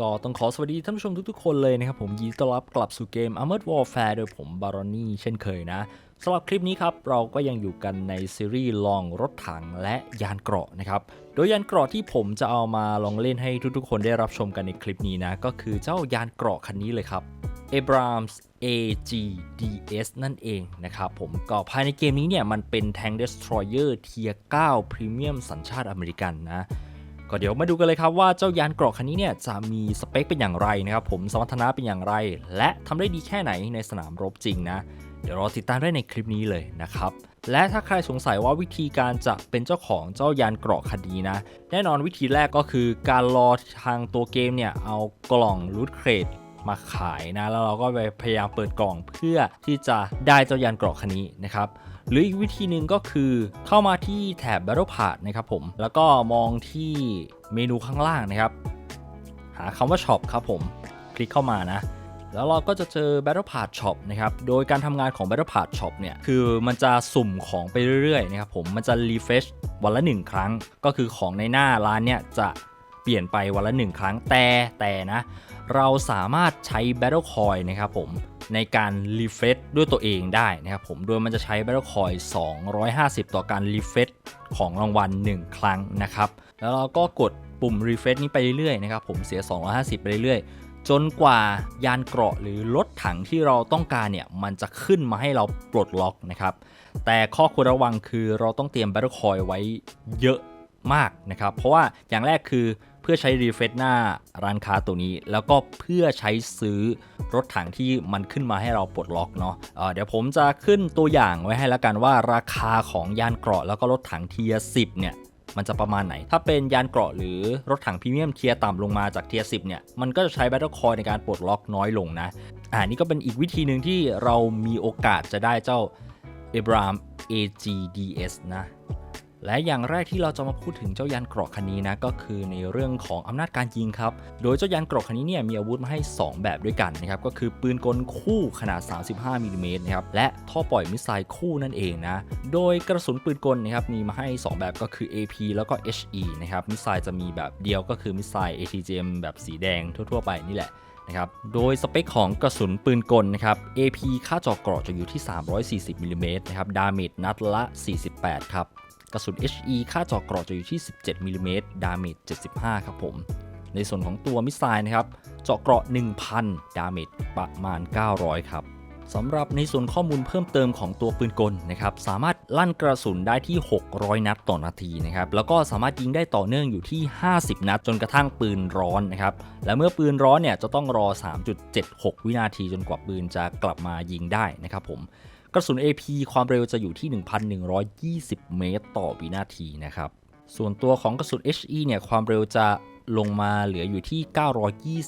ก็ต้องขอสวัสดีท่านผู้ชมทุกๆคนเลยนะครับ ผมยินดีต้อนรับกลับสู่เกม Armored Warfare โดยผมบารอนี่เช่นเคยนะสำหรับคลิปนี้ครับ เราก็ยังอยู่กันในซีรีส์ลองรถถังและยานเกราะนะครับ โดยยานเกราะที่ผมจะเอามาลองเล่นให้ทุกๆ คนได้รับชมกันในคลิปนี้นะ ก็คือเจ้ายานเกราะคันนี้เลยครับ Abrams AGDS นั่นเองนะครับผมก็ภายในเกมนี้เนี่ยมันเป็น Tank Destroyer เทียร์9พรีเมียมสัญชาติอเมริกันนะ ก็เดี๋ยวมาดูกันเลยครับว่าเจ้ายานเกราะคันนี้เนี่ยจะมีสเปคเป็นอย่างไรนะครับผมสมรรถนะเป็นอย่างไร และทำได้ดีแค่ไหนในสนามรบจริงนะ เดี๋ยวรอติดตามได้ในคลิปนี้เลยนะครับและถ้าใครสงสัยว่าวิธีการจะเป็นเจ้าของเจ้ายานเกราะคันนี้นะ แน่นอนวิธีแรกก็คือการรอทางตัวเกมเนี่ยเอากล่องรูทเครดมาขายนะ แล้วเราก็ไปพยายามเปิดกล่องเพื่อที่จะได้เจ้ายานเกราะคันนี้นะครับ หรืออีกวิธีหนึ่งก็คือเข้ามาที่แถบ Battle Pass นะครับผม แล้วก็มองที่เมนูข้างล่างนะครับ หาคำว่า Shop ครับผม คลิกเข้ามานะแล้วเราก็จะเจอ Battle Pass Shop นะครับ โดยการทำงานของ Battle Pass Shop เนี่ย คือมันจะสุ่มของไปเรื่อยๆนะครับผม มันจะ refresh วันละ 1 ครั้ง ก็คือของในหน้าร้านเนี่ยจะเปลี่ยนไปวันละ 1 ครั้ง แต่แต่นะ เราสามารถใช้ Battle Coin นะครับผมในการ refresh ด้วยตัวเองได้นะครับผม โดยมันจะใช้ Battle Coin 250 ต่อการ refresh ของรางวัล 1 ครั้งนะครับ แล้วเราก็กดปุ่ม refresh นี้ไปเรื่อยๆนะครับผมเสีย 250 ไปเรื่อยๆ จนกว่ายานเกราะหรือรถถังที่เราต้องการเนี่ย มันจะขึ้นมาให้เราปลดล็อกนะครับ แต่ข้อควรระวังคือเราต้องเตรียม Battle Coin ไว้เยอะมากนะครับ เพราะว่าอย่างแรกคือ พื่อใช้รีเฟซหน้าร้านค้าตัวนี้ แล้วก็เพื่อใช้ซื้อรถถังที่มันขึ้นมาให้เราปลดล็อกเนาะเเดี๋ยวผมจะขึ้นตัวอย่างไว้ให้แล้วกันว่าราคาของยานเกราะแล้วก็รถถังเทียสิบเนี่ยมันจะประมาณไหน ถ้าเป็นยานเกราะหรือรถถังพรีเมียมเทียต่ำลงมาจากเทียสิเนี่ย มันก็จะใช้ Battle Coin ในการปลดล็อกน้อยลงนะ อ่านี่ก็เป็นอีกวิธีหนึ่งที่เรามีโอกาสจะได้เจ้า Abraham AGDS นะ และอย่างแรกที่เราจะมาพูดถึงเจ้ายานเกราะคันนี้นะก็คือในเรื่องของอำนาจการยิงครับ โดยเจ้ายานเกราะคันนี้เนี่ยมีอาวุธมาให้ 2 แบบด้วยกันนะครับก็คือปืนกลคู่ขนาด 35มิลลิเมตรนะครับและท่อปล่อยมิสไซล์คู่นั่นเองนะโดยกระสุนปืนกลนะครับมีมาให้ 2 แบบก็คือ AP แล้วก็ HE นะครับมิสไซล์จะมีแบบเดียวก็คือมิสไซล์ ATGM แบบสีแดงทั่ว ๆ ไปนี่แหละนะครับโดยสเปคของกระสุนปืนกลนะครับ AP ค่าเจาะเกราะจะอยู่ที่ 340มิลลิเมตรนะครับดาเมจนัดละ 48 ครับ กระสุน HE ค่าเจาะเกราะจะอยู่ที่ 17มิลลิเมตรดาเมจ75 ครับผม ในส่วนของตัวมิสไซล์นะครับเจาะเกราะ 1,000 ดาเมจประมาณ 900 ครับสำหรับในส่วนข้อมูลเพิ่มเติมของตัวปืนกลนะครับสามารถลั่นกระสุนได้ที่ 600 นัดต่อนาทีนะครับแล้วก็สามารถยิงได้ต่อเนื่องอยู่ที่ 50 นัดจนกระทั่งปืนร้อนนะครับและเมื่อปืนร้อนเนี่ยจะต้องรอ 3.76 วินาทีจนกว่าปืนจะกลับมายิงได้นะครับผม กระสุน AP ความเร็วจะอยู่ที่ 1,120 เมตรต่อวินาทีนะครับ ส่วนตัวของกระสุน HE เนี่ยความเร็วจะลงมาเหลืออยู่ที่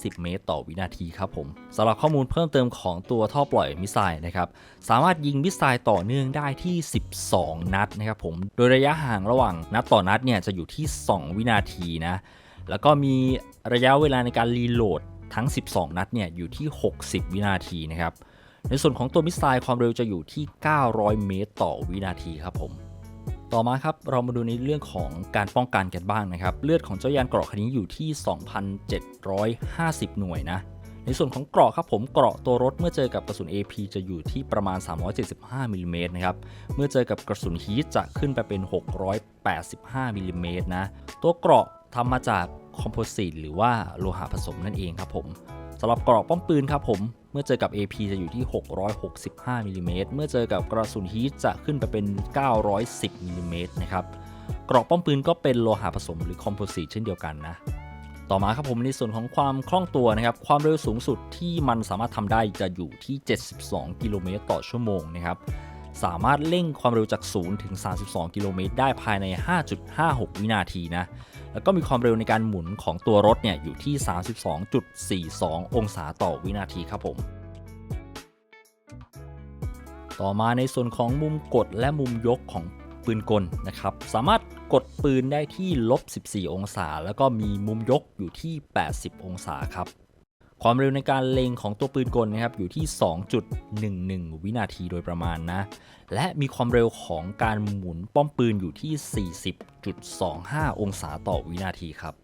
920 เมตร ต่อวินาทีครับผมสำหรับข้อมูลเพิ่มเติมของตัวท่อปล่อยมิสไซล์นะครับ สามารถยิงมิสไซล์ต่อเนื่องได้ที่ 12 นัดนะครับผม โดยระยะห่างระหว่างนัดต่อนัดเนี่ยจะอยู่ที่ 2 วินาทีนะ แล้วก็มีระยะเวลาในการรีโหลดทั้ง 12 นัดเนี่ยอยู่ที่ 60 วินาทีนะครับ ในส่วนของตัวมิสไซล์ความเร็วจะอยู่ที่ 900 เมตร ต่อวินาทีครับผมต่อมาครับเรามาดูในเรื่องของการป้องกันกันบ้างนะครับ เลือดของเจ้ายานเกราะคันนี้อยู่ที่ 2,750 หน่วยนะ ในส่วนของเกราะครับผมเกราะตัวรถเมื่อเจอกับกระสุน AP จะอยู่ที่ประมาณ 375มิลลิเมตรนะครับ เมื่อเจอกับกระสุนฮีทจะขึ้นไปเป็น 685มิลลิเมตรนะ ตัวเกราะทำมาจากคอมโพสิตหรือว่าโลหะผสมนั่นเองครับผม สำหรับเกราะป้อมปืนครับผม เมื่อเจอกับ AP จะอยู่ที่ 665มิลลิเมตรเมื่อเจอกับกระสุนฮีทจะขึ้นไปเป็น 910มิลลิเมตรนะครับเกราะป้อมปืนก็เป็นโลหะผสมหรือคอมโพสิตเช่นเดียวกันนะต่อมาครับผมในส่วนของความคล่องตัวนะครับความเร็วสูงสุดที่มันสามารถทำได้จะอยู่ที่ 72 กิโลเมตรต่อชั่วโมงนะครับสามารถเร่งความเร็วจาก 0 ถึง 32 กิโลเมตรได้ภายใน 5.56 วินาทีนะ แล้วก็มีความเร็วในการหมุนของตัวรถเนี่ยอยู่ที่ 32.42 องศาต่อวินาทีครับผม ต่อมาในส่วนของมุมกดและมุมยกของปืนกลนะครับ สามารถกดปืนได้ที่ลบ 14 องศา แล้วก็มีมุมยกอยู่ที่ 80 องศาครับ ความเร็วในการเล็งของตัวปืนกลนะครับอยู่ที่ 2.11 วินาทีโดยประมาณนะ และมีความเร็วของการหมุนป้อมปืนอยู่ที่ 40.25 องศาต่อวินาทีครับ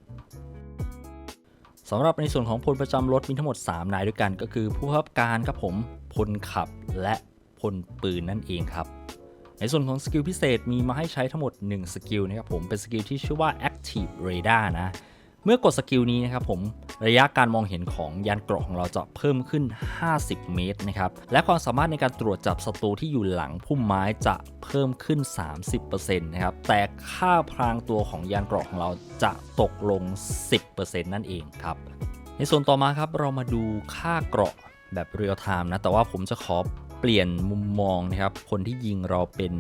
สำหรับในส่วนของพลประจำรถมีทั้งหมด 3 นายด้วยกัน ก็คือผู้ขับการครับผมพลขับและพลปืนนั่นเองครับ ในส่วนของสกิลพิเศษมีมาให้ใช้ทั้งหมด 1 สกิลนะครับผมเป็นสกิลที่ชื่อว่า Active Radar นะ เมื่อกดสกิลนี้นะครับผม ระยะการมองเห็นของยานเกราะของเราจะเพิ่มขึ้น 50 เมตรนะครับ และความสามารถในการตรวจจับศัตรูที่อยู่หลังพุ่มไม้จะเพิ่มขึ้น 30%นะครับ แต่ค่าพรางตัวของยานเกราะของเราจะตกลง 10%นั่นเองครับ ในส่วนต่อมาครับเรามาดูค่าเกราะแบบเรียลไทม์นะ แต่ว่าผมจะขอเปลี่ยนมุมมองนะครับ คนที่ยิงเราเป็น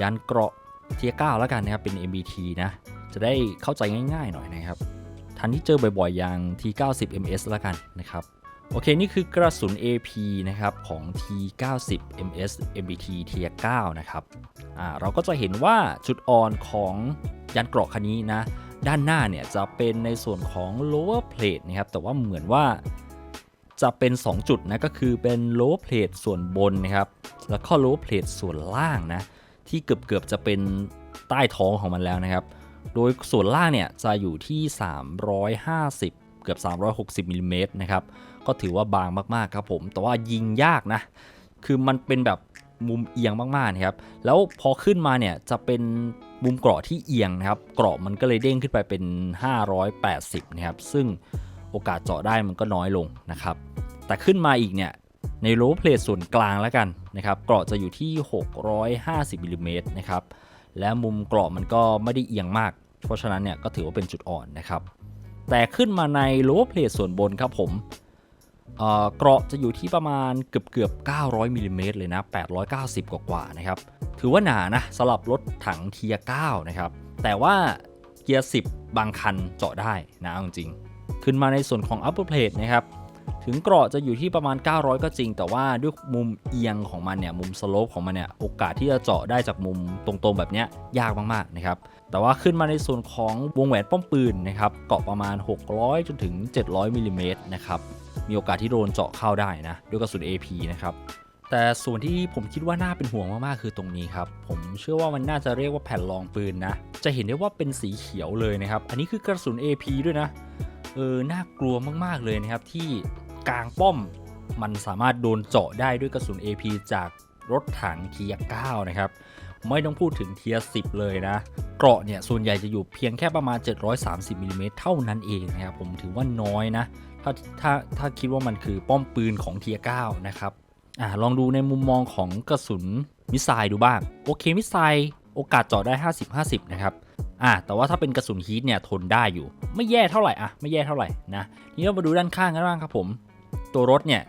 ยานเกราะเทียก้าแล้วกันนะครับ เป็น MBT นะ จะได้เข้าใจง่ายๆหน่อยนะครับ ทันที่เจอบ่อยๆ อย่าง T90 MS แล้วกันนะครับ โอเค นี่คือกระสุน AP นะครับ ของ T90 MS MBT Tier 9นะครับอ่าเราก็จะเห็นว่าจุดอ่อนของยันเกราะคันนี้นะ ด้านหน้าเนี่ยจะเป็นในส่วนของ lower plate นะครับ แต่ว่าเหมือนว่าจะเป็น 2 จุดนะก็คือเป็น lower plate ส่วนบนนะครับ แล้วก็ lower plate ส่วนล่างนะ ที่เกือบๆจะเป็นใต้ท้องของมันแล้วนะครับ โดยส่วนล่างเนี่ยจะอยู่ที่ 350 เกือบ 360มิลลิเมตรนะครับ ก็ถือว่าบางมากๆครับผม แต่ว่ายิงยากนะ คือมันเป็นแบบมุมเอียงมากๆนะครับ แล้วพอขึ้นมาเนี่ยจะเป็นมุมเกราะที่เอียงนะครับ เกราะมันก็เลยเด้งขึ้นไปเป็น 580 นะครับ ซึ่งโอกาสเจาะได้มันก็น้อยลงนะครับ แต่ขึ้นมาอีกเนี่ยในโลเพลทส่วนกลางแล้วกันนะครับ เกราะจะอยู่ที่ 650มิลลิเมตรนะครับ และมุมเกราะมันก็ไม่ได้เอียงมาก เพราะฉะนั้นเนี่ยก็ถือว่าเป็นจุดอ่อนนะครับ แต่ขึ้นมาในโลเพลทส่วนบนครับผมเอ่อเกราะจะอยู่ที่ประมาณเกือบเกือบ 900มิลลิเมตรเลยนะ 890 กว่ากว่านะครับ ถือว่าหนานะสำหรับรถถังเทียร์9นะครับ แต่ว่าเกียร์ 10 บางคันเจาะได้นะจริงๆขึ้นมาในส่วนของ upper plate นะครับ ถึงเกราะจะอยู่ที่ประมาณ 900 ก็จริง แต่ว่าด้วยมุมเอียงของมันเนี่ยมุมสโลปของมันเนี่ยโอกาสที่จะเจาะได้จากมุมตรงๆแบบนี้ยากมากๆนะครับแต่ว่าขึ้นมาในส่วนของวงแหวนป้อมปืนนะครับเกาะประมาณ 600 จนถึง 700มิลลิเมตรนะครับมีโอกาสที่โดนเจาะเข้าได้นะด้วยกระสุน AP นะครับแต่ส่วนที่ผมคิดว่าน่าเป็นห่วงมากๆคือตรงนี้ครับ ผมเชื่อว่ามันน่าจะเรียกว่าแผ่นรองปืนนะ จะเห็นได้ว่าเป็นสีเขียวเลยนะครับ อันนี้คือกระสุน AP ด้วยนะ ออน่ากลัวมากๆเลยนะครับที่กลางป้อมมันสามารถโดนเจาะได้ด้วยกระสุน AP จากรถถังเทียร์9นะครับ ไม่ต้องพูดถึงเทียร์10 เลยนะ เกราะเนี่ย ส่วนใหญ่จะอยู่เพียงแค่ประมาณ 730มิลลิเมตรเท่านั้นเองนะครับ ผมถือว่าน้อยนะ ถ้าถ้าถ้าคิดว่ามันคือป้อมปืนของเทียร์9นะครับอ่าลองดูในมุมมองของกระสุนมิสไซล์ดูบ้าง โอเคมิสไซล์โอกาสเจาะได้ 50-50 นะครับ อ่าแต่ว่าถ้าเป็นกระสุนฮีทเนี่ยทนได้อยู่ ไม่แย่เท่าไหร่อะไม่แย่เท่าไหร่นะนี่เรามาดูด้านข้างกันบ้างครับผม ตัวรถเนี่ย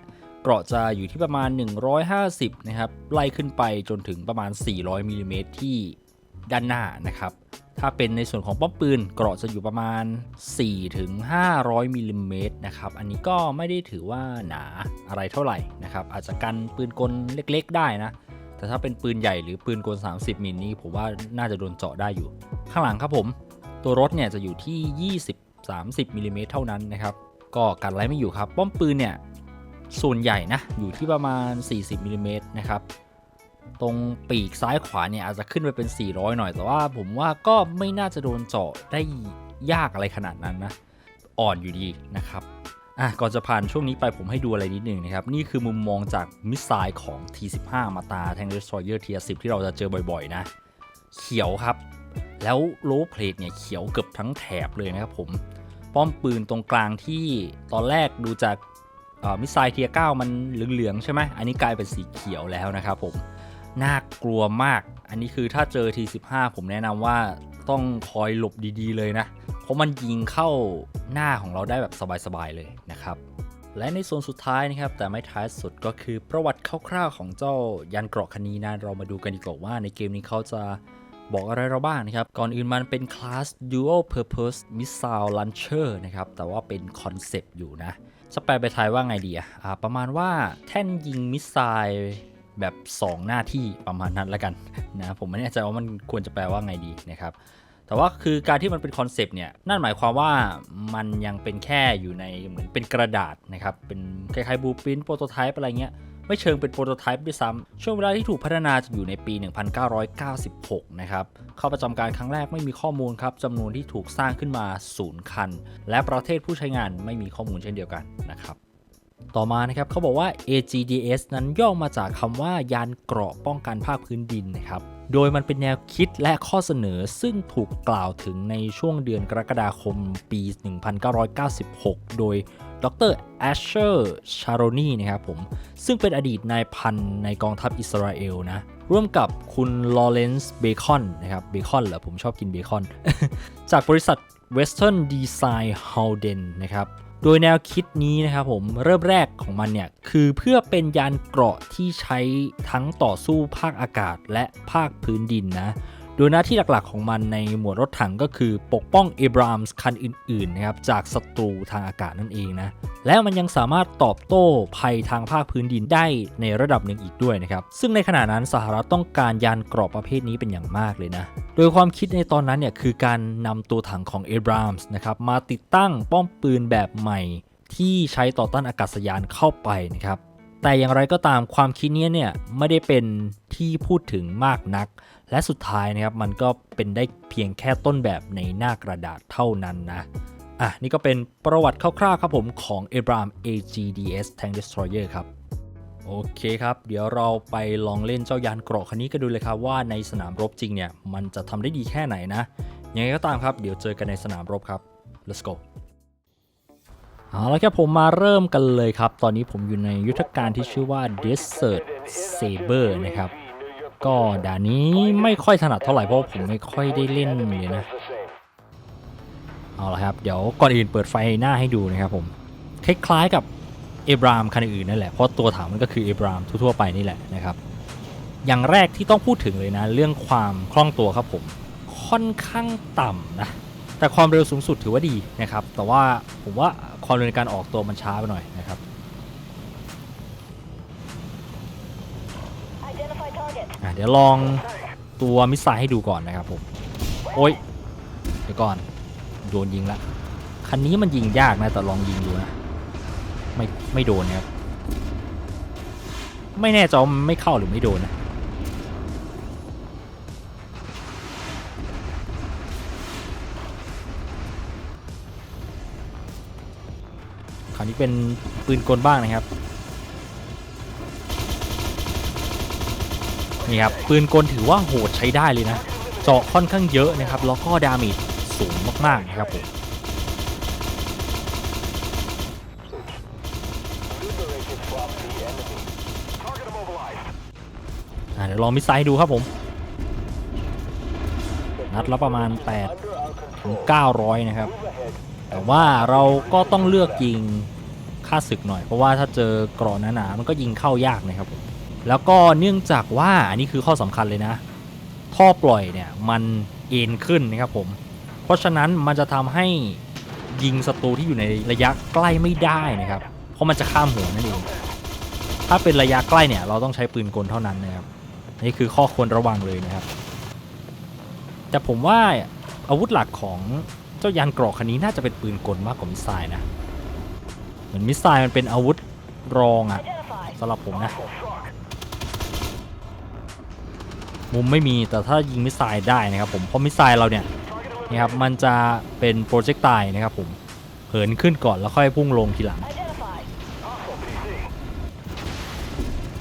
เกราะจะอยู่ที่ประมาณ 150 นะครับไล่ขึ้นไปจนถึงประมาณ 400มิลลิเมตรที่ด้านหน้านะครับ ถ้าเป็นในส่วนของป้อมปืนเกราะจะอยู่ประมาณ 4 ถึง 500มิลลิเมตรนะครับ อันนี้ก็ไม่ได้ถือว่าหนาอะไรเท่าไหร่นะครับ อาจจะกันปืนกลเล็กๆได้นะ แต่ถ้าเป็นปืนใหญ่หรือปืนกล 30มิลนี่ผมว่าน่าจะโดนเจาะได้อยู่ ข้างหลังครับผม ตัวรถเนี่ยจะอยู่ที่ 20-30มิลลิเมตรเท่านั้นนะครับ ก็กันไล่ไม่อยู่ครับ ป้อมปืนเนี่ยส่วนใหญ่นะอยู่ที่ประมาณ 40มิลลิเมตรนะครับตรงปีกซ้ายขวาเนี่ยอาจจะขึ้นไปเป็น 400 หน่อย แต่ว่าผมว่าก็ไม่น่าจะโดนเจาะได้ยากอะไรขนาดนั้นนะ อ่อนอยู่ดีนะครับ อะก่อนจะผ่านช่วงนี้ไปผมให้ดูอะไรนิดนึงนะครับ นี่คือมุมมองจากมิสไซล์ของ T15 มาตาแทงเดสทรอยเออร์ Tier 10ที่เราจะเจอบ่อยๆนะ เขียวครับ แล้วโลเพลทเนี่ยเขียวเกือบทั้งแถบเลยนะครับผม ป้อมปืนตรงกลางที่ตอนแรกดูจากมิสไซล์เทีย9มันเหลืองๆใช่ไหมอันนี้กลายเป็นสีเขียวแล้วนะครับผม น่ากลัวมาก อันนี้คือถ้าเจอ T15 ผมแนะนำว่าต้องคอยหลบดีๆเลยนะ เพราะมันยิงเข้าหน้าของเราได้แบบสบายๆเลยนะครับ และในโซนสุดท้ายนะครับ แต่ไม่ท้ายสุดก็คือประวัติคร่าวๆของเจ้ายันเกราะคันนี้นะเรามาดูกันดีกว่าว่าในเกมนี้เขาจะบอกอะไรเราบ้างนะครับ ก่อนอื่นมันเป็นคลาส Dual Purpose Missile Launcher นะครับ แต่ว่าเป็นคอนเซปต์อยู่นะจะแปลไปไทยว่าไงดีอะอ่าประมาณว่าแท่นยิงมิสไซล์ แบบ 2 หน้าที่ประมาณนั้นละกันนะผมไม่แน่ใจว่ามันควรจะแปลว่าไงดีนะครับแต่ว่าคือการที่มันเป็นคอนเซปต์เนี่ยนั่นหมายความว่ามันยังเป็นแค่อยู่ในเหมือนเป็นกระดาษนะครับเป็นคล้ายๆบูปินโปรโตไทป์อะไรเงี้ยไม่เชิงเป็นโปรโตไทป์ด้วยซ้ำช่วงเวลาที่ถูกพัฒนาจะอยู่ในปี 1996 นะครับ เข้าประจำการครั้งแรกไม่มีข้อมูลครับจำนวนที่ถูกสร้างขึ้นมา 0 คัน และประเทศผู้ใช้งานไม่มีข้อมูลเช่นเดียวกันนะครับ ต่อมานะครับเขาบอกว่า AGDS นั้นย่อมาจากคำว่ายานเกราะป้องกันภาคพื้นดินนะครับโดยมันเป็นแนวคิดและข้อเสนอซึ่งถูกกล่าวถึงในช่วงเดือนกรกฎาคมปี 1996 โดยดรแอชเชอร์ชารอนีนะครับผม ซึ่งเป็นอดีตนายพันในกองทัพอิสราเอลนะ ร่วมกับคุณลอเรนซ์เบคอนนะครับ เบคอนเหรอ ผมชอบกินเบคอน จากบริษัท Western Design Howden นะครับ โดยแนวคิดนี้นะครับผมเริ่มแรกของมันเนี่ยคือเพื่อเป็นยานเกราะที่ใช้ทั้งต่อสู้ภาคอากาศและภาคพื้นดินนะ โดยหน้าที่หลักๆของมันในหมวดรถถังก็คือปกป้องเอบรามส์คันอื่นๆนะครับจากศัตรูทางอากาศนั่นเองนะแล้วมันยังสามารถตอบโต้ภัยทางภาคพื้นดินได้ในระดับหนึ่งอีกด้วยนะครับซึ่งในขณะนั้นสหรัฐต้องการยานเกราะประเภทนี้เป็นอย่างมากเลยนะโดยความคิดในตอนนั้นเนี่ยคือการนำตัวถังของเอบรามส์นะครับมาติดตั้งป้อมปืนแบบใหม่ที่ใช้ต่อต้านอากาศยานเข้าไปนะครับแต่อย่างไรก็ตามความคิดนี้เนี่ยไม่ได้เป็นที่พูดถึงมากนัก และสุดท้ายนะครับมันก็เป็นได้เพียงแค่ต้นแบบในหน้ากระดาษเท่านั้นนะอะนี่ก็เป็นประวัติคร่าวๆครับผมของ Abraham AGDS Tank Destroyer ครับโอเคครับ เดี๋ยวเราไปลองเล่นเจ้ายานเกราะคันนี้กันดูเลยครับว่าในสนามรบจริงเนี่ย มันจะทำได้ดีแค่ไหนนะ ยังไงก็ตามครับ เดี๋ยวเจอกันในสนามรบครับ let's go เอาละครับผมมาเริ่มกันเลยครับ ตอนนี้ผมอยู่ในยุทธการที่ชื่อว่า Desert Saber นะครับ ก็ด่านนี้ไม่ค่อยถนัดเท่าไหร่เพราะผมไม่ค่อยได้เล่นเลยนะ เอาละครับ เดี๋ยวก่อนอื่นเปิดไฟหน้าให้ดูนะครับผมคล้ายๆกับเอบรามคันอื่นนั่นแหละ เพราะตัวถังมันก็คือเอบรามทั่วๆไปนี่แหละนะครับ อย่างแรกที่ต้องพูดถึงเลยนะ เรื่องความคล่องตัวครับผม ค่อนข้างต่ำนะ แต่ความเร็วสูงสุดถือว่าดีนะครับ แต่ว่าผมว่าความเร็วในการออกตัวมันช้าไปหน่อยนะครับ อะเดี๋ยวลองตัวมิสไซล์ให้ดูก่อนนะครับผมโอ้ยเดี๋ยวก่อนโดนยิงละคันนี้มันยิงยากนะแต่ลองยิงดูนะไม่ไม่โดนนะครับไม่แน่ใจว่ามันไม่เข้าหรือไม่โดนนะคราวนี้เป็นปืนกลบ้างนะครับ นี่ครับปืนกลถือว่าโหดใช้ได้เลยนะเจาะค่อนข้างเยอะนะครับแล้วก็ดาเมจสูงมากๆนะครับผมเดี๋ยวลองมิสไซล์ดูครับผม นัดละประมาณ8ถึง900 นะครับ แต่ว่าเราก็ต้องเลือกยิงค่าศึกหน่อย เพราะว่าถ้าเจอกรอนหนาๆมันก็ยิงเข้ายากนะครับผม แล้วก็เนื่องจากว่าอันนี้คือข้อสำคัญเลยนะ ท่อปล่อยเนี่ยมันเอ็นขึ้นนะครับผม เพราะฉะนั้นมันจะทำให้ยิงศัตรูที่อยู่ในระยะใกล้ไม่ได้นะครับ เพราะมันจะข้ามหัวนั่นเอง ถ้าเป็นระยะใกล้เนี่ยเราต้องใช้ปืนกลเท่านั้นนะครับ นี่คือข้อควรระวังเลยนะครับ แต่ผมว่าอาวุธหลักของเจ้ายานเกราะคันนี้น่าจะเป็นปืนกลมากกว่ามิสไซล์นะ เหมือนมิสไซล์มันเป็นอาวุธรองอะสำหรับผมนะ มุมไม่มีแต่ถ้ายิงมิสไซล์ได้นะครับผมเพราะมิสไซล์เราเนี่ยนี่ครับมันจะเป็นโปรเจกต์ไตนะครับผมเหินขึ้นก่อนแล้วค่อยพุ่งลงทีหลัง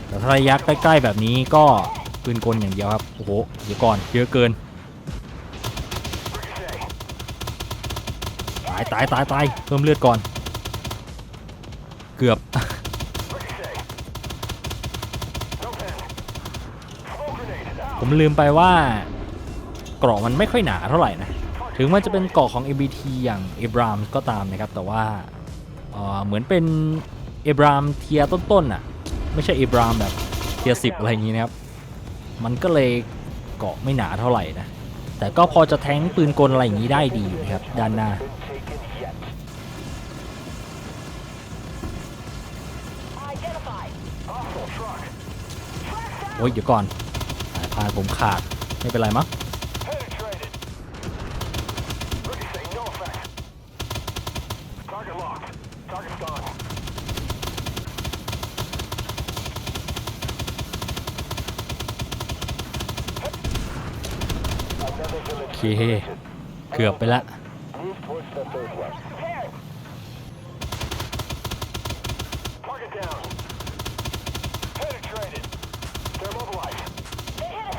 แต่ถ้าระยะใกล้ๆแบบนี้ก็ปืนกลอย่างเดียวครับโอ้โหเดี๋ยวก่อนเยอะเกินตายตายตายตายเพิ่มเลือดก่อน เกือบ ผมลืมไปว่าเกราะมันไม่ค่อยหนาเท่าไหร่นะ ถึงมันจะเป็นเกราะของ MBT อย่างเอบรามก็ตามนะครับ แต่ว่าเเหมือนเป็นเอบรามเทียต้นๆอะ ไม่ใช่เอบรามแบบเทียสิบอะไรอย่างนี้นะครับ มันก็เลยเกาะไม่หนาเท่าไหร่นะ แต่ก็พอจะแทงปืนกลอะไรอย่างนี้ได้ดีอยู่นะครับ ด้านหน้าโอ้ยเดี๋ยวก่อน พายผมขาด ไม่เป็นไรมั้งโอเค เกือบไปละ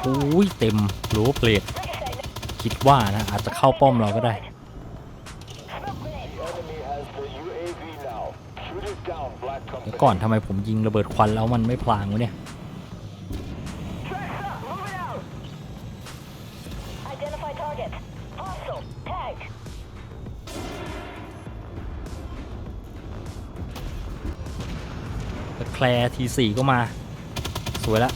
อุ้ยเต็มรู้เปลดคิดว่านะอาจจะเข้าป้อมเราก็ได้ก่อนทำไมผมยิงระเบิดควันแล้วมันไม่พลางวะเนี่ยแคลร์ทีสี่ก็มา สวยละ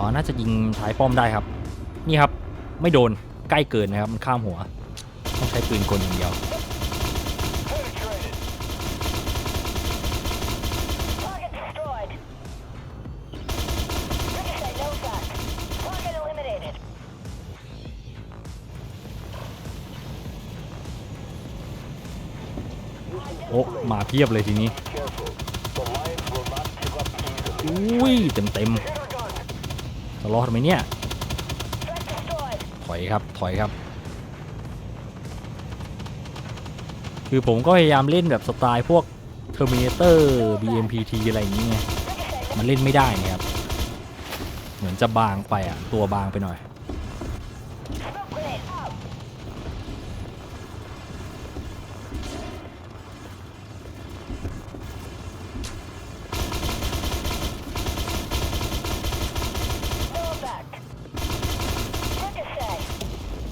อ๋อน่าจะยิงท้ายป้อมได้ครับ นี่ครับไม่โดนใกล้เกินนะครับ มันข้ามหัว ต้องใช้ปืนกลอย่างเดียว Penetrated. Target destroyed. Ricochet. No fact. Target eliminated. โอ้มาเพียบเลยทีนี้ Careful. The Lions will not give up easily. อุ้ย เต็มเต็ม Hit our gun. ๆจะ รอดไมเนี่ย ถอยครับ ถอยครับ คือผมก็พยายามเล่นแบบสไตล์พวก Terminator BMPT อะไรอย่างนี้ไงมันเล่นไม่ได้เนยครับ เหมือนจะบางไปอะ ตัวบางไปหน่อย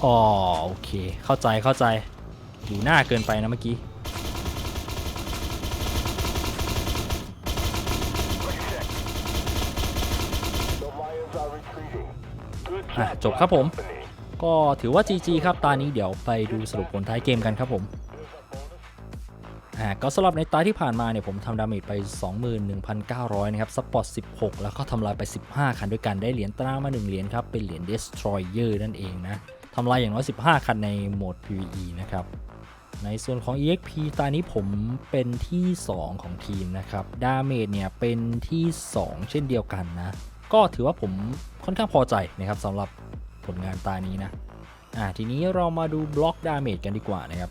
อ๋อโอเค เข้าใจเข้าใจอยู่หน้าเกินไปนะเมื่อกี้ อะ จบครับผม ก็ถือว่า GG ครับตอนนี้เดี๋ยวไปดูสรุปผลท้ายเกมกันครับผม อ่า ก็สำหรับในตาที่ผ่านมาเนี่ยผมทำดาเมจไป 21,900 นะครับ สปอร์ต 16 แล้วก็ทำลายไป 15 คันด้วยกันได้เหรียญตรามา 1 เหรียญครับ เป็นเหรียญ Destroyer นั่นเองนะ ทำลายอย่างน้อย 15 คันในโหมด PVE นะครับ ในส่วนของ EXP ตอนนี้ผมเป็นที่ 2 ของทีมนะครับ ดาเมจเนี่ยเป็นที่ 2 เช่นเดียวกันนะ ก็ถือว่าผมค่อนข้างพอใจนะครับสำหรับผลงานตานี้นะ อ่าทีนี้เรามาดูบล็อกดาเมจกันดีกว่านะครับ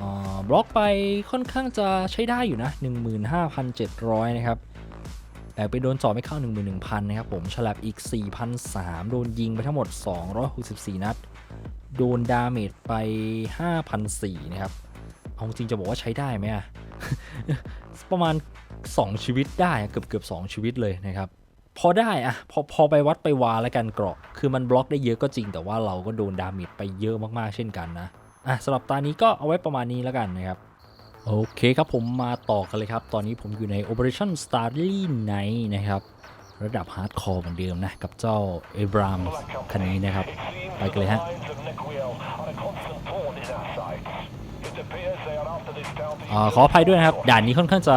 อ่าบล็อกไปค่อนข้างจะใช้ได้อยู่นะ 15,700 นะครับแต่ไปโดนจาะไม่เข้า 11,000 นะครับผม ฉลับอีก 4,003 โดนยิงไปทั้งหมด 264 นัด โดนดาเมจไป 5,004นะครับ เอาจริงจะบอกว่าใช้ได้ไหมอะประมาณ 2 ชีวิตได้อะเกือบเกือบ2ชีวิตเลยนะครับ พอได้อะพอพอไปวัดไปวาแล้วกันเกราะ คือมันบล็อกได้เยอะก็จริง แต่ว่าเราก็โดนดาเมจไปเยอะมากๆเช่นกันนะอะสำหรับตานี้ก็เอาไว้ประมาณนี้แล้วกันนะครับโอเคครับผมมาต่อกันเลยครับ ตอนนี้ผมอยู่ใน Operation Starry Night นะครับ ระดับฮาร์ดคอร์เหมือนเดิมนะ กับเจ้าเอบรามคันนี้นะครับ ไปกันเลยฮะ the Lions of Nequiel are a constant thorn in our sides. It appears they are after this county. อ่าขออภัยด้วยนะครับ ด่านนี้ค่อนข้างจะ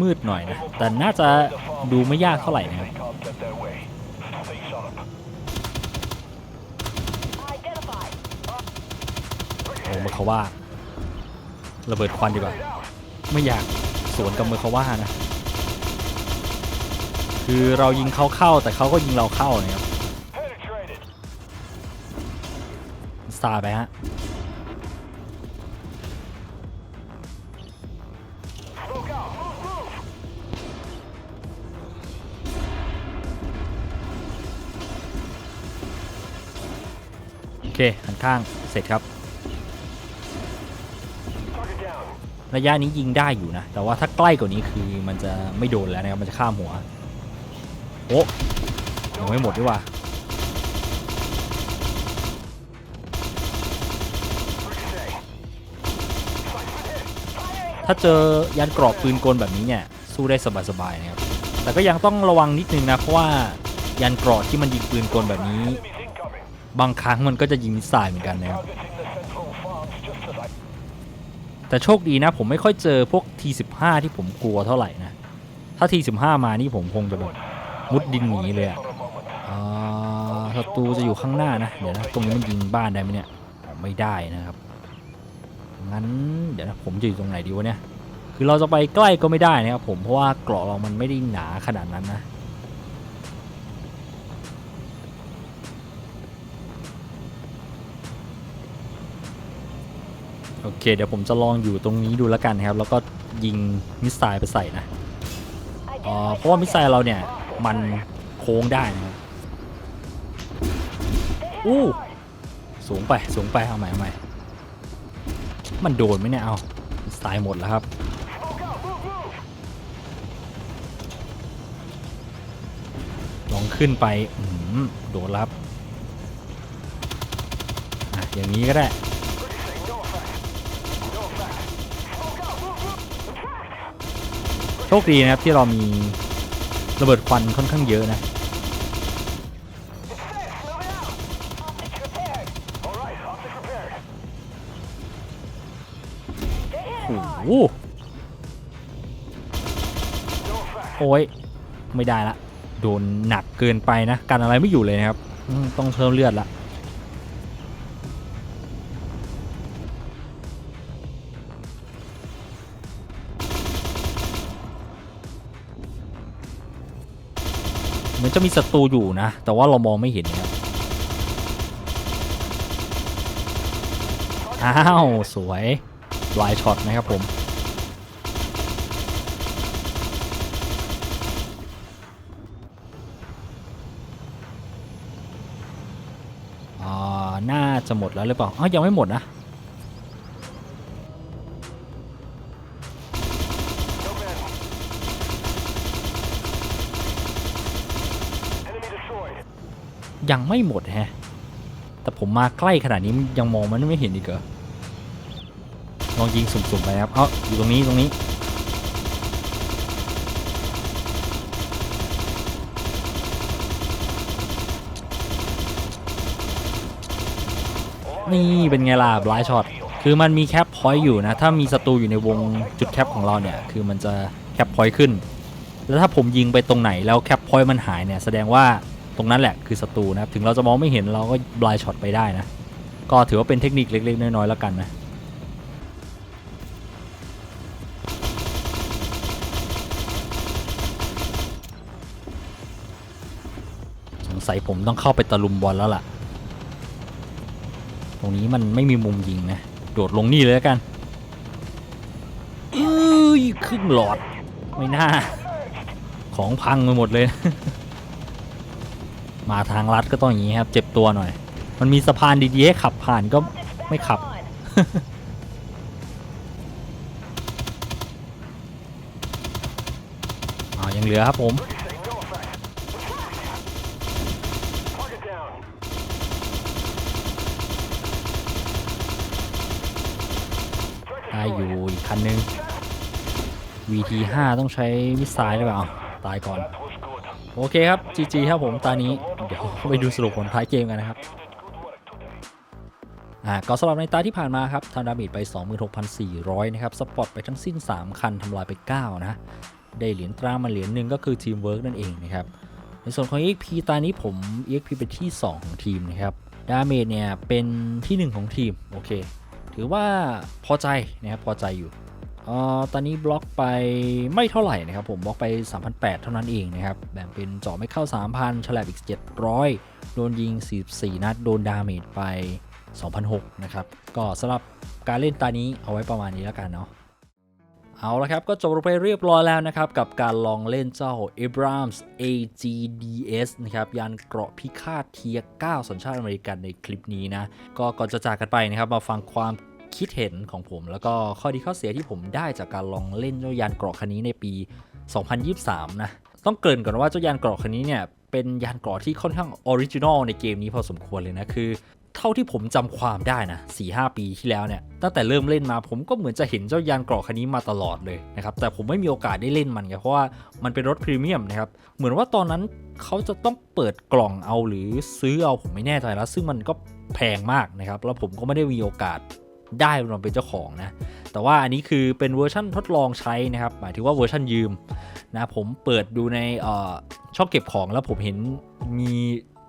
มืดหน่อยนะ แต่น่าจะดูไม่ยากเท่าไหร่นะครับโอ้เมอร์คาว่า ระเบิดควันดีกว่า ไม่อยากสวนกับเมอร์คาว่านะ คือเรายิงเขาเข้าแต่เขาก็ยิงเราเข้านะครับ Penetrated. สตาร์ไปฮะ Smoke out. Move, move. โอเคหันข้างเสร็จครับ Target down. ระยะนี้ยิงได้อยู่นะ แต่ว่าถ้าใกล้กว่านี้คือมันจะไม่โดนแล้วนะครับ มันจะข้ามหัว โอ้ยังไม่หมดด้วยว่ะถ้าเจอยันกรอบปืนกลแบบนี้เนี่ยสู้ได้สบายๆนะครับแต่ก็ยังต้องระวังนิดนึงนะเพราะว่ายันกรอบที่มันยิงปืนกลแบบนี้ บางครั้งมันก็จะยิงมิสไซล์เหมือนกันนะครับแต่โชคดีนะผมไม่ค่อยเจอพวก T15 ที่ผมกลัวเท่าไหร่นะ ถ้า T15 มานี่ผมคงจะแบบ มุดดินหนีเลยอ่าศัตรูจะอยู่ข้างหน้านะ เดี๋ยวนะตรงนี้มันยิงบ้านได้ไหมเนี่ยไม่ได้นะครับ งั้นเดี๋ยวนะผมจะอยู่ตรงไหนดีวะเนี่ย คือเราจะไปใกล้ก็ไม่ได้นะครับผม เพราะว่าเกราะเรามันไม่ได้หนาขนาดนั้นนะโอเค เดี๋ยวผมจะลองอยู่ตรงนี้ดูแล้วกันนะครับ แล้วก็ยิงมิสไซล์ไปใส่นะอ่าเพราะว่ามิสไซล์เราเนี่ย มันโค้งได้นะครับอู้สูงไปสูงไปเอาใหม่เอาใหม่มันโดนไหมเนี่ยเอามิสไซล์หมดแล้วครับลองขึ้นไปอืมโดนรับอะอย่างนี้ก็ได้โชคดีนะครับที่เรามี ระเบิดควันค่อนข้างเยอะนะ Alright, optics repaired. โอ้โหโอ้ยไม่ได้ละ โดนหนักเกินไปนะ กันอะไรไม่อยู่เลยนะครับอืมต้องเพิ่มเลือดละ มือนจะมีศัตรูอยู่นะ แต่ว่าเรามองไม่เห็นนะครับอ้าว สวยลายช็อตนะครับผมอ่าน่าจะหมดแล้วหรือเปล่าอ๋อยังไม่หมดนะ ยังไม่หมดแฮะ แต่ผมมาใกล้ขนาดนี้ยังมองมันไม่เห็นอีกเหรอลองยิงสุ่มๆไปครับ เอ้าอยู่ตรงนี้ตรงนี้ นี่เป็นไงล่ะบลายช็อต คือมันมีแคปพอยต์อยู่นะ ถ้ามีศัตรูอยู่ในวงจุดแคปของเราเนี่ย คือมันจะแคปพอยต์ขึ้น แล้วถ้าผมยิงไปตรงไหนแล้วแคปพอยต์มันหายเนี่ย แสดงว่า ตรงนั้นแหละคือศัตรูนะครับ ถึงเราจะมองไม่เห็นเราก็บลายช็อตไปได้นะ ก็ถือว่าเป็นเทคนิคเล็กๆ น้อยๆแล้วกันนะสงสัยผมต้องเข้าไปตะลุมบอลแล้วล่ะ ตรงนี้มันไม่มีมุมยิงนะ โดดลงนี่เลยแล้วกันเอ้ยครึ่งหลอด ไม่น่า ของพังไปหมดเลย มาทางลัดก็ต้องอย่างนี้ครับเจ็บตัวหน่อย มันมีสะพานดีๆให้ขับผ่านก็ไม่ขับ อ่ายังเหลือครับผมได้อยู่อีกคันนึง VT5 ต้องใช้มิสไซล์หรือเปล่า ตายก่อน โอเคครับ GG ครับผมตอนนี้ เดี๋ยวไปดูสรุปผลท้ายเกมกันนะครับอ่าก็สำหรับในตาที่ผ่านมาครับทำดาเมจไป 26,400 นะครับ สปอตไปทั้งสิ้น 3 คันทำลายไป 9 นะ ได้เหรียญตรามาเหรียญหนึ่งก็คือทีมเวิร์กนั่นเองนะครับ ในส่วนของ EXP ตอนนี้ผม EXP เป็นที่ 2 ของทีมนะครับ ดาเมจเนี่ยเป็นที่ 1 ของทีม โอเค ถือว่าพอใจนะครับ พอใจอยู่ ออตอนนี้บล็อกไปไม่เท่าไหร่นะครับผมบล็อกไป 3,800 เท่านั้นเองนะครับแบ่งเป็นเจาะไม่เข้า 3,000 ฉลับอีก 700 โดนยิง 44 นัด โดนดาเมจไป 2,006นะครับ ก็สำหรับการเล่นตานี้เอาไว้ประมาณนี้แล้วกันเนาะเอาละครับ ก็จบลงไปเรียบร้อยแล้วนะครับ กับการลองเล่นเจ้า Abrams AGDS นะครับยานเกราะพิฆาตเทีย9สัญชาติอเมริกันในคลิปนี้นะ ก็ก่อนจะจากกันไปนะครับ มาฟังความ คิดเห็นของผม แล้วก็ข้อดีข้อเสียที่ผมได้จากการลองเล่นเจ้ายานเกราะคันนี้ในปี 2023 นะ ต้องเกริ่นก่อนว่าเจ้ายานเกราะคันนี้เนี่ยเป็นยานเกราะที่ค่อนข้างออริจินอลในเกมนี้พอสมควรเลยนะคือเท่าที่ผมจำความได้นะ4-5ปีที่แล้วเนี่ยตั้งแต่เริ่มเล่นมาผมก็เหมือนจะเห็นเจ้ายานเกราะคันนี้มาตลอดเลยนะครับแต่ผมไม่มีโอกาสได้เล่นมันไงเพราะว่ามันเป็นรถพรีเมียมนะครับเหมือนว่าตอนนั้นเขาจะต้องเปิดกล่องเอาหรือซื้อเอาผมไม่แน่ใจแล้ว ซึ่งมันก็แพงมากนะครับแล้วผมก็ไม่ได้มีโอกาส ได้มเป็นเจ้าของนะ แต่ว่าอันนี้คือเป็นเวอร์ชันทดลองใช้นะครับ หมายถึงว่าเวอร์ชันยืมนะผมเปิดดูในออช่องเก็บของแล้วผมเห็นมี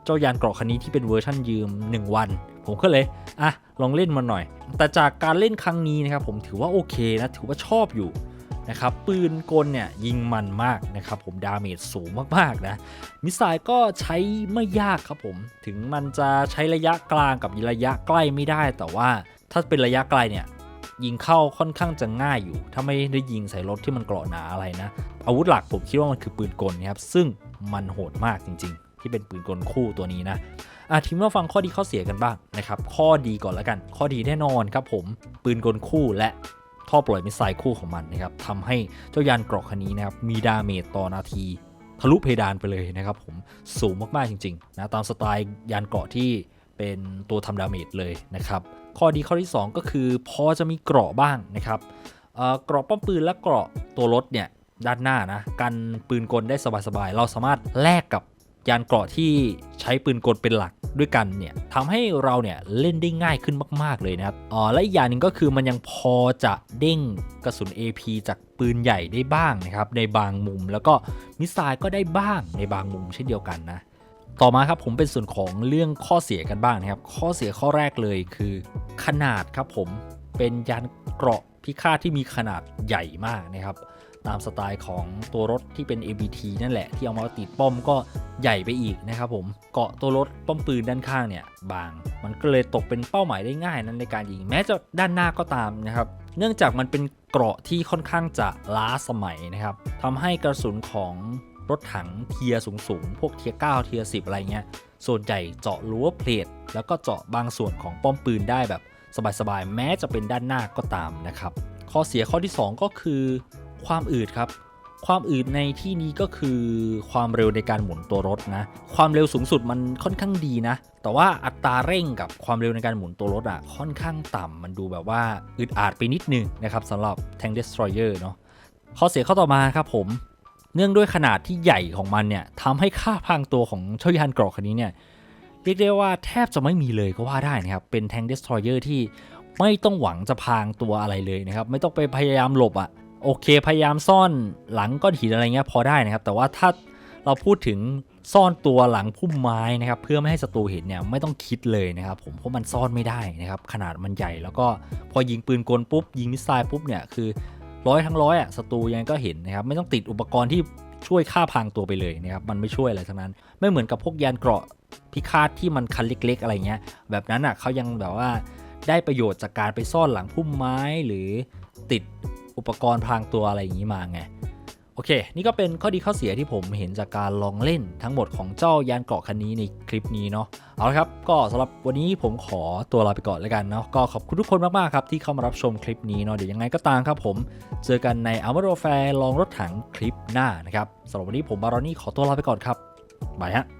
เจ้ายานเกราะคันนี้ที่เป็นเวอร์ชันยืม 1 วัน ผมก็เลยอะลองเล่นมันหน่อย แต่จากการเล่นครั้งนี้นะครับผมถือว่าโอเคนะถือว่าชอบอยู่นะครับปืนกลเนี่ยยิงมันมากนะครับผมดาเมจสูงมากๆนะมิสไซล์ก็ใช้ไม่ยากครับผม ถึงมันจะใช้ระยะกลางกับระยะใกล้ไม่ได้ แต่ว่า ถ้าเป็นระยะไกลเนี่ยยิงเข้าค่อนข้างจะง่ายอยู่ ถ้าไม่ได้ยิงใส่รถที่มันเกราะหนาอะไรนะ อาวุธหลักผมคิดว่ามันคือปืนกลนะครับ ซึ่งมันโหดมากจริง ๆ ที่เป็นปืนกลคู่ตัวนี้นะอะทีมมาฟังข้อดีข้อเสียกันบ้างนะครับ ข้อดีก่อนแล้วกัน ข้อดีแน่นอนครับผม ปืนกลคู่และท่อปล่อยมิสไซล์คู่ของมันนะครับทำให้เจ้ายานเกราะคันนี้นะครับ มีดาเมจต่อนาทีทะลุเพดานไปเลยนะครับผม สูงมากๆจริงๆนะ ตามสไตล์ยานเกราะที่เป็นตัวทำดาเมจเลยนะครับ ข้อดีข้อที่ 2 ก็คือพอจะมีเกราะบ้างนะครับเกราะป้อมปืนและเกราะตัวรถเนี่ยด้านหน้านะกันปืนกลได้สบายๆ เราสามารถแลกกับยานเกราะที่ใช้ปืนกลเป็นหลักด้วยกันเนี่ยทำให้เราเนี่ยเล่นได้ง่ายขึ้นมาก ๆ เลยนะครับอ๋อและอีกอย่างหนึ่งก็คือมันยังพอจะเด้งกระสุน AP จากปืนใหญ่ได้บ้างนะครับในบางมุม แล้วก็มิสไซล์ก็ได้บ้างในบางมุมเช่นเดียวกันนะ ต่อมาครับผมเป็นส่วนของเรื่องข้อเสียกันบ้างนะครับ ข้อเสียข้อแรกเลยคือขนาดครับผมเป็นยานเกราะพิฆาตที่มีขนาดใหญ่มากนะครับ ตามสไตล์ของตัวรถที่เป็น ABT นั่นแหละ ที่เอามาติดป้อมก็ใหญ่ไปอีกนะครับผมเกาะตัวรถป้อมปืนด้านข้างเนี่ยบาง มันก็เลยตกเป็นเป้าหมายได้ง่ายนั้นในการยิงแม้จะด้านหน้าก็ตามนะครับ เนื่องจากมันเป็นเกราะที่ค่อนข้างจะล้าสมัยนะครับทำให้กระสุนของ รถถังเทียร์สูงๆพวกเทียร์9เทียร์10อะไรเงี้ยส่วนใหญ่เจาะรั้วเพลทแล้วก็เจาะบางส่วนของป้อมปืนได้แบบสบายๆ แม้จะเป็นด้านหน้าก็ตามนะครับ ข้อเสียข้อที่ 2 ก็คือความอืดครับ ความอืดในที่นี้ก็คือความเร็วในการหมุนตัวรถนะ ความเร็วสูงสุดมันค่อนข้างดีนะ แต่ว่าอัตราเร่งกับความเร็วในการหมุนตัวรถอะ่ะค่อนข้างต่ำมันดูแบบว่าอึดอัดไปนิดนึงนะครับสำหรับ Tank Destroyer เนาะข้อเสียข้อต่อมาครับผม เนื่องด้วยขนาดที่ใหญ่ของมันเนี่ยทำให้ค่าพรางตัวของเจ้ายานเกราะคันนี้เนี่ยเรียกได้ว่าแทบจะไม่มีเลยก็ว่าได้นะครับ เป็น Tank Destroyer ที่ไม่ต้องหวังจะพางตัวอะไรเลยนะครับ ไม่ต้องไปพยายามหลบอะ่ะโอเค พยายามซ่อนหลังก้อนหินอะไรเงี้ยพอได้นะครับ แต่ว่าถ้าเราพูดถึงซ่อนตัวหลังพุ่มไม้นะครับ เพื่อไม่ให้ศัตรูเห็นเนี่ยไม่ต้องคิดเลยนะครับ ผมเพราะมันซ่อนไม่ได้นะครับ ขนาดมันใหญ่แล้วก็พอยิงปืนกลปุ๊บยิงมิสไซล์ปุ๊บเนี่ยคือ ร้อยทั้งร้อยอะศัตรูยังไงก็เห็นนะครับไม่ต้องติดอุปกรณ์ที่ช่วยฆ่าพรางตัวไปเลยนะครับมันไม่ช่วยอะไรทั้งนั้น ไม่เหมือนกับพวกยานเกราะพิฆาตที่มันคันเล็ก ๆ อะไรเงี้ย แบบนั้นอะเขายังแบบว่าได้ประโยชน์จากการไปซ่อนหลังพุ่มไม้หรือติดอุปกรณ์พรางตัวอะไรอย่างนี้มาไง โอเค นี่ก็เป็นข้อดีข้อเสียที่ผมเห็นจากการลองเล่นทั้งหมดของเจ้ายานเกาะคันนี้ในคลิปนี้เนาะ เอาละครับ ก็สำหรับวันนี้ผมขอตัวลาไปก่อนแล้วกันเนาะ ก็ขอบคุณทุกคนมาก ๆ ครับ ที่เข้ามารับชมคลิปนี้เนาะ เดี๋ยวยังไงก็ตามครับผม เจอกันใน a r m o r Warfare ลองรถถังคลิปหน้านะครับสำหรับวันนี้ผมบารอนี่ขอตัวลาไปก่อนครับบายฮะ